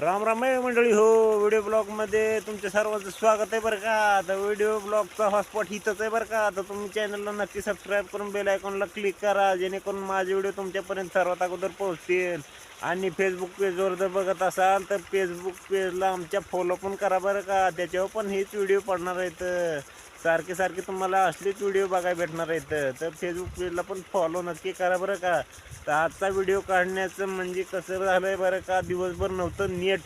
राम राम मंडळी हो व्हिडिओ ब्लॉगमध्ये तुमच्या सर्वांचं स्वागत आहे बरं का. आता व्हिडिओ ब्लॉगचा हॉटस्पॉट हिथंच आहे बरं का. आता तुम्ही चॅनलला नक्की सबस्क्राईब करून बेल आयकॉनला क्लिक करा जेणेकरून माझे व्हिडिओ तुमच्यापर्यंत सर्वात अगोदर पोहोचतील. आणि फेसबुक पेजवर जर बघत असाल तर फेसबुक पेजला आमच्या फॉलो पण करा बरं का. त्याच्यावर पण हेच व्हिडिओ पडणार आहेत. सारखे सारखे तुम्हाला असलेच व्हिडिओ बघायला भेटणार आहेत. तर फेसबुक पेजला पण फॉलो नक्की करा बरं का. तर आजचा व्हिडिओ काढण्याचं म्हणजे कसं झालं आहे बरं का दिवसभर नव्हतं नेट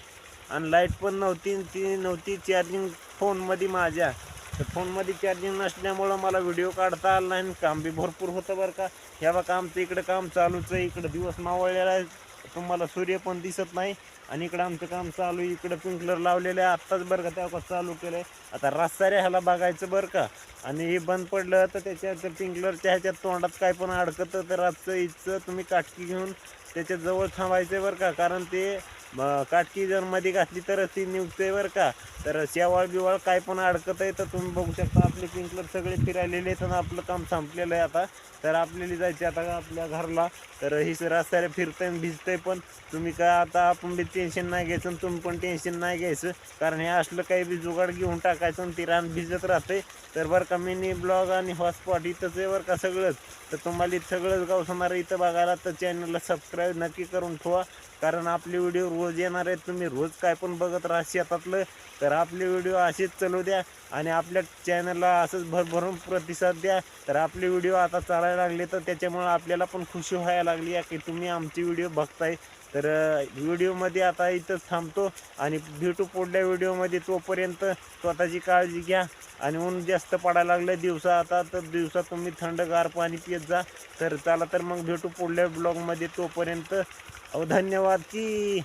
आणि लाइट पण नव्हती ती नव्हती चार्जिंग फोनमध्ये माझ्या. तर फोनमध्ये चार्जिंग नसल्यामुळं मला व्हिडिओ काढता आला नाही कामबी काम बी भरपूर होतं बरं का. ह्या बघा आमचं इकडं काम चालूच आहे. इकडं दिवस मावळलेला आहे. तुम्हाला सूर्य पण दिसत नाही. आणि इकडं आमचं काम चालू आहे. इकडं पिंकलर लावलेलं आहे. आत्ताच बरं का तेव्हा चालू केलं आहे आता रस्त्यारे ह्याला बघायचं बरं का. आणि हे बंद पडलं तर त्याच्यात पिंकलरच्या ह्याच्यात तोंडात काय पण अडकतं तर रातचं इथचं तुम्ही काटकी घेऊन त्याच्याजवळ थांबायचं बरं का. कारण ते मग काटकी जर मध्ये घातली तरच ती निघते बरं का. तर शेवाळ बिवाळ काय पण अडकत आहे तर तुम्ही बघू शकता आपले पिंकलर सगळे फिरायलेले आहेत आणि आपलं काम संपलेलं आहे आता. तर आपल्याला जायचे आता आपल्या घरला. तर ही रस्त्याला फिरतंय आणि भिजतंय पण. तुम्ही काय आता आपण बी टेन्शन नाही घ्यायचं आणि तुम्ही पण टेन्शन नाही घ्यायचं. कारण हे असलं काही बी जुगाड घेऊन टाकायचं आणि ती रान भिजत राहते. तर बरं का मिनी ब्लॉग आणि हॉटस्पॉट इथंच आहे बरं का सगळंच. तर तुम्हाला सगळंच गाव होणार इथं बघायला तर चॅनलला सबस्क्राईब नक्की करून ठेवा. कारण आपले व्हिडिओ रोज येणार आहेत तुम्ही रोज काय पण बघत राहा शेतातलं. तर आपले व्हिडिओ असेच चालू द्या आणि आपल्या चॅनलला असंच भरभरून प्रतिसाद द्या. तर आपले व्हिडिओ आता चालायला लागले तर त्याच्यामुळं आपल्याला पण खुशी व्हायला लागली आहे की तुम्ही आमचे व्हिडिओ बघताय. तर व्हिडिओमध्ये आता इथंच थांबतो आणि भेटू पुढल्या व्हिडिओमध्ये तोपर्यंत स्वतःची काळजी घ्या. आणि ऊन जास्त पडायला लागलं दिवसा आता तर दिवसा तुम्ही थंडगार पाणी पित जा. तर चला तर मग भेटू पुढल्या ब्लॉगमध्ये तोपर्यंत. अहो धन्यवाद की